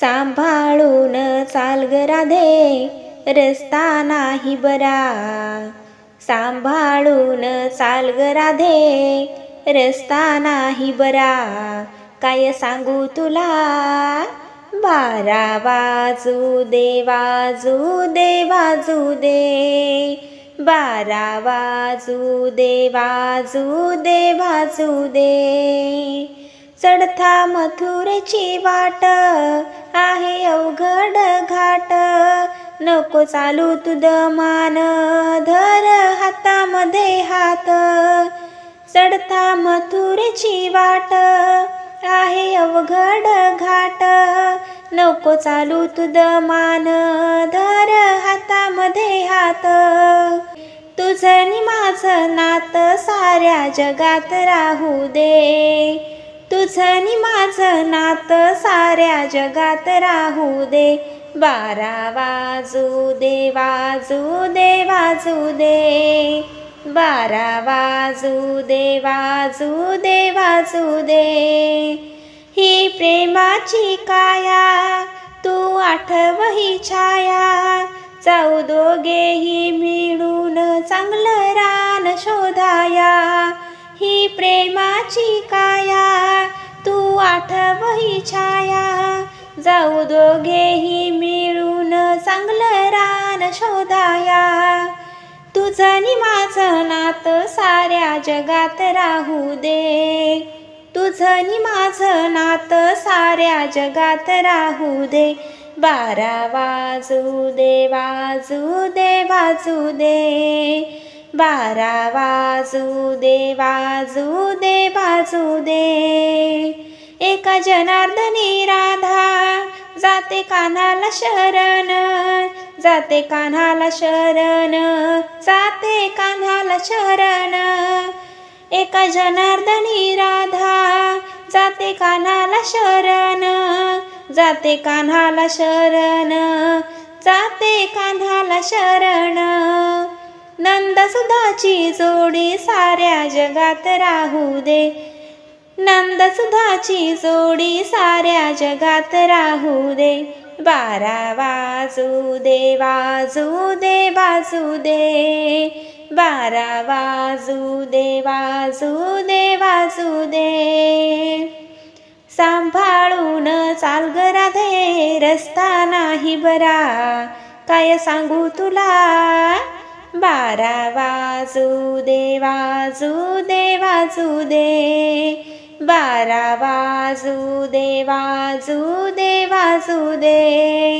सांभाळून चाल ग राधे रस्ता नाही बरा. सांभाळून चाल ग राधे रस्ता नाही बरा. काय सांगू तुला? बारा वाजू दे वाजू दे वाजू दे. बारा वाजू दे वाजू दे वाजू दे. चढता मथुरेची वाट आहे अवघड घाट. नको चालू तुद मान धर हातामध्ये हात. चढता मथुरेची वाट आहे अवघड घाट. नको चालू तुद मान धर हातामध्ये हात. तुझं नि माझं नात साऱ्या जगात राहू दे. तुझं माझं नात साऱ्या जगात राहू दे. बारा वाजू दे वाजू दे वाजू दे. बारा वाजू दे वाजू दे वाजू दे. ही प्रेमाची काया तू आठव ही छाया. जाऊ दोघेही मिळून चांगलं रान शोधाया. ही प्रेमाची काया तू छाया. जाऊ दोघेही मिळून चांगलं रान शोधाया. तुझं माझं नातं साऱ्या जगात राहू दे. तुझं माझं नातं साऱ्या जगात राहू दे. बारा वाजू दे वाजू दे वाजू दे. बारा वाजू दे वाजू दे वाजू दे. एका जनार्दनी राधा. जाते कान्हाला शरण जाते कान्हाला शरण जाते कान्हाला शरण. एका जनार्दनी राधा जाते कान्हाला शरण जाते कान्हाला शरण जाते कान्हाला शरण. नंद सुधाची जोडी साऱ्या जगात राहू दे. नंद सुधाची जोडी साऱ्या जगात राहू दे. बारा वाजू दे वाजू दे वाजू दे. बारा वाजू दे वाजू दे वाजू दे. सांभाळून चाल ग राधे रस्ता नाही बरा. काय सांगू तुला? बारा वाजू दे वाजू दे वाजू दे. बारा वाजू दे वाजू दे वाजू दे.